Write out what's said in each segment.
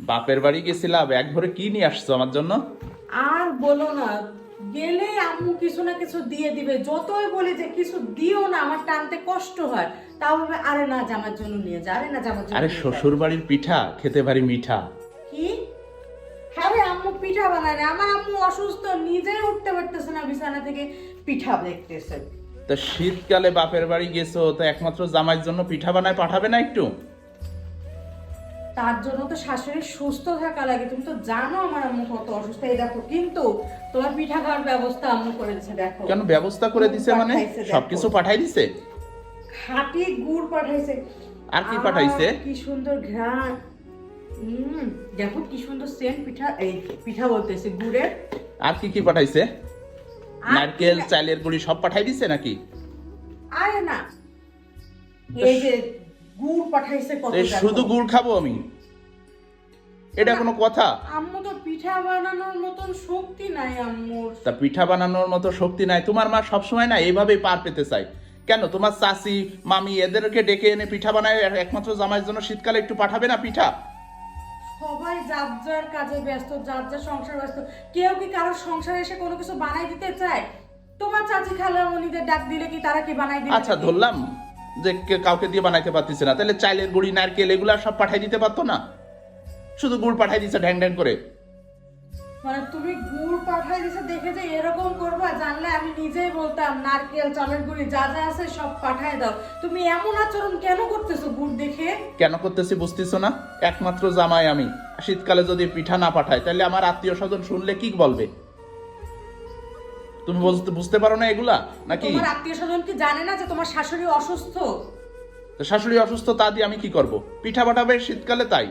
বাপের বাড়ি গেছিলাম ব্যাগ ভরে কি নিয়ে আসছো আমার জন্য? আর বলো না গেলে আম্মু কিছু না কিছু দিয়ে দিবে। যতই বলি যে কিছু দিও না আমার টানতে কষ্ট হয়। তাও ভাবে আরে না জামার জন্য নিয়ে যা আরে না জামার জন্য আরে শ্বশুর বাড়ির পিঠা খেতে ভারী মিঠা। কি? হ্যাঁ রে, আম্মু পিঠা বানায় না আমার আম্মু অসুস্থ নিজেই উঠতে পারতেছে না বিছানা থেকে পিঠা দেখতেছে। তো শীতকালে বাপের বাড়ি গেছো তো একমাত্র জামাইয়ের জন্য পিঠা বানায় পাঠাবে না একটু? তার জন্য তো শাশুড়ি সুস্থ থাকা লাগে। তুমি তো জানো আমার আম্মু কত অসুস্থ। এই দেখো কিন্তু তোমার পিঠা খাওয়ার ব্যবস্থা আম্মু করেছে দেখো। কেন ব্যবস্থা করে দিছে মানে? সবকিছু পাঠাই দিছে? খাঁটি গুড় পাঠাইছে। আর কি পাঠাইছে? কি সুন্দর ঘ্রাণ। হুম দেখো কি সুন্দর সেন্ট পিঠা এই পিঠা বলতেছে গুড়ের আর কি কি পাঠাইছে? নারকেল চালের গুঁড়ি সব পাঠাই দিছে নাকি? আরে না। এই যে গুড় পাঠাইছে কত শুধু গুড় খাব আমি। এটা কোনো কথা? আম্মু তো পিঠা বানানোর মতন শক্তি নাই আম্মুর। তা পিঠা বানানোর মতো শক্তি নাই। তোমার মা সবসময় না এইভাবেই পার পেতে চায়। কেন? তোমার চাচি মামি এদেরকে ডেকে এনে পিঠা বানায় একমাত্র জামাইয়ের জন্য শীতকালে একটু পাঠাবে না পিঠা? সবাই যার যার কাজে ব্যস্ত যার যার সংসার ব্যস্ত। কেউ কি কারোর সংসারে এসে কোনো কিছু বানাই দিতে চায়? তোমার চাচি খালা মনিদের ডাক দিলে কি তারা কি বানাই দিবে? আচ্ছা ধরলাম যে কাউকে দিয়ে বানাইতে পারতেছে না। তাহলে চাইলের গুড়ি নারকেল এগুলা সব পাঠাই দিতে পারতো না? শুধু গুড় পাঠাই দিচ্ছে ঢ্যাং ঢ্যাং করে। মানে তুমি গুড় পাঠাই দিছে দেখে যে এরকম করবা জানলে আমি নিজেই বলতাম নারকেল চালের গুঁড়ি যা যা আছে সব পাঠায় দাও। তুমি এমন আচরণ কেন করতেছো গুড় দেখে? কেন করতেছি বুঝতেছো না? একমাত্র জামাই আমি। শীতকালে যদি পিঠা না পাঠায় তাহলে আমার আত্মীয় স্বজন শুনলে কি বলবে? তুমি বুঝতে বুঝতে পারো না এগুলা নাকি? তোমার আত্মীয় স্বজন কি জানে না যে তোমার শাশুড়ি অসুস্থ? তো শাশুড়ি অসুস্থ তা দিয়ে আমি কি করব? পিঠা পাঠাবে শীতকালে তাই।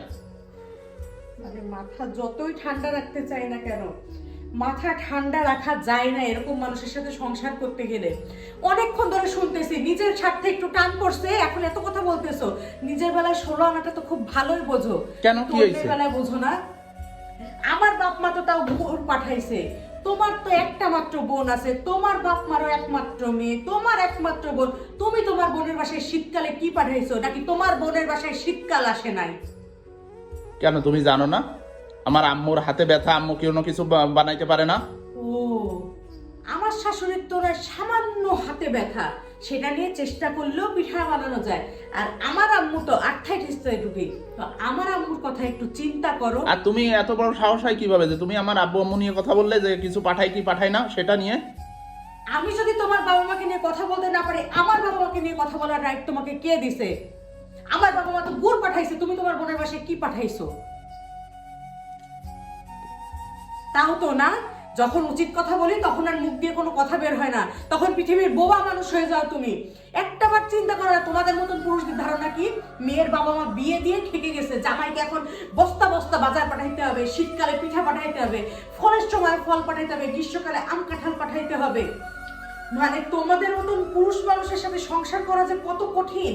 মানে মাথা যতই ঠান্ডা রাখতে চাই না কেন মাথা ঠান্ডা রাখা যায় না এরকম মানুষের সাথে সংসার করতে গেলে। অনেকক্ষণ ধরে শুনতেছি নিজের স্বার্থে একটু টান পড়ছে এখন এত কথা বলতেছো। নিজের বেলায় ষোলো আনাটা তো খুব ভালোই বোঝো। কেন, কি হয়েছে? বেলায় বোঝো না। আমার বাপ মা তো তাও ভোর পাঠাইছে। তোমার তো একটা মাত্র বোন আছে তোমার বাপ মারও একমাত্র মেয়ে তোমার একমাত্র বোন। তুমি তোমার বোনের বাসায় শীতকালে কি পাঠাইছো? নাকি তোমার বোনের বাসায় শীতকাল আসে নাই? কেন তুমি জানো না? আমার আম্মুর হাতে ব্যথা আম্মু কেউ না কিছু বানাইতে পারে না। ও আমার শাশুড়ির তোরা সামান্য হাতে ব্যথা সেটা নিয়ে চেষ্টা করলেও পিঠা বানানো যায়। আর আমার আম্মু তো আর্থাইটিসটাই ঢুকে। তো আমার আম্মুর কথা একটু চিন্তা করো। আর তুমি এত বড় সাহস হয় কীভাবে যে তুমি আমার আব্বু আম্মু নিয়ে কথা বললে যে কিছু পাঠাই কি পাঠাই না সেটা নিয়ে? আমি যদি তোমার বাবা মাকে নিয়ে কথা বলতে না পারি আমার বাবা মাকে নিয়ে কথা বলার রাইট তোমাকে কে দিছে? আমার বাবা মা তো গুড় পাঠাইছে, তুমি তোমার বোনের বাসায় কি পাঠাইছো? তাও তো না, যখন উচিত কথা বলি তখন আর মুখ দিয়ে কোনো কথা বের হয় না। তখন পৃথিবীর বোবা মানুষ হয়ে যাও তুমি। একটাবার চিন্তা করো না, তোমাদের মতন পুরুষদের ধারণা কি? মেয়ের বাবা মা বিয়ে দিয়ে ঠেকে গেছে, জামাইকে এখন বস্তা বস্তা বাজার পাঠাইতে হবে, শীতকালে পিঠা পাঠাইতে হবে, ফলের সময় ফল পাঠাইতে হবে, গ্রীষ্মকালে আম কাঁঠাল পাঠাইতে হবে। মানে তোমাদের মতন পুরুষ মানুষের সাথে সংসার করা যে কত কঠিন?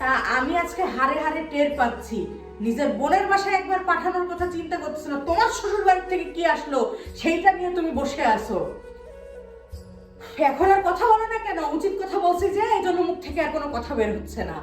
তা আমি আজকে হারে হারে টের পাচ্ছি। নিজের বোনের বাসায় একবার পাঠানোর কথা চিন্তা করতেছো না, তোমার শ্বশুর বাড়ি থেকে কি আসলো সেইটা নিয়ে তুমি বসে আছো। এখন আর কথা বলো না কেন, উচিত কথা বলছি যে, এই জন্য মুখ থেকে আর কোনো কথা বের হচ্ছে না।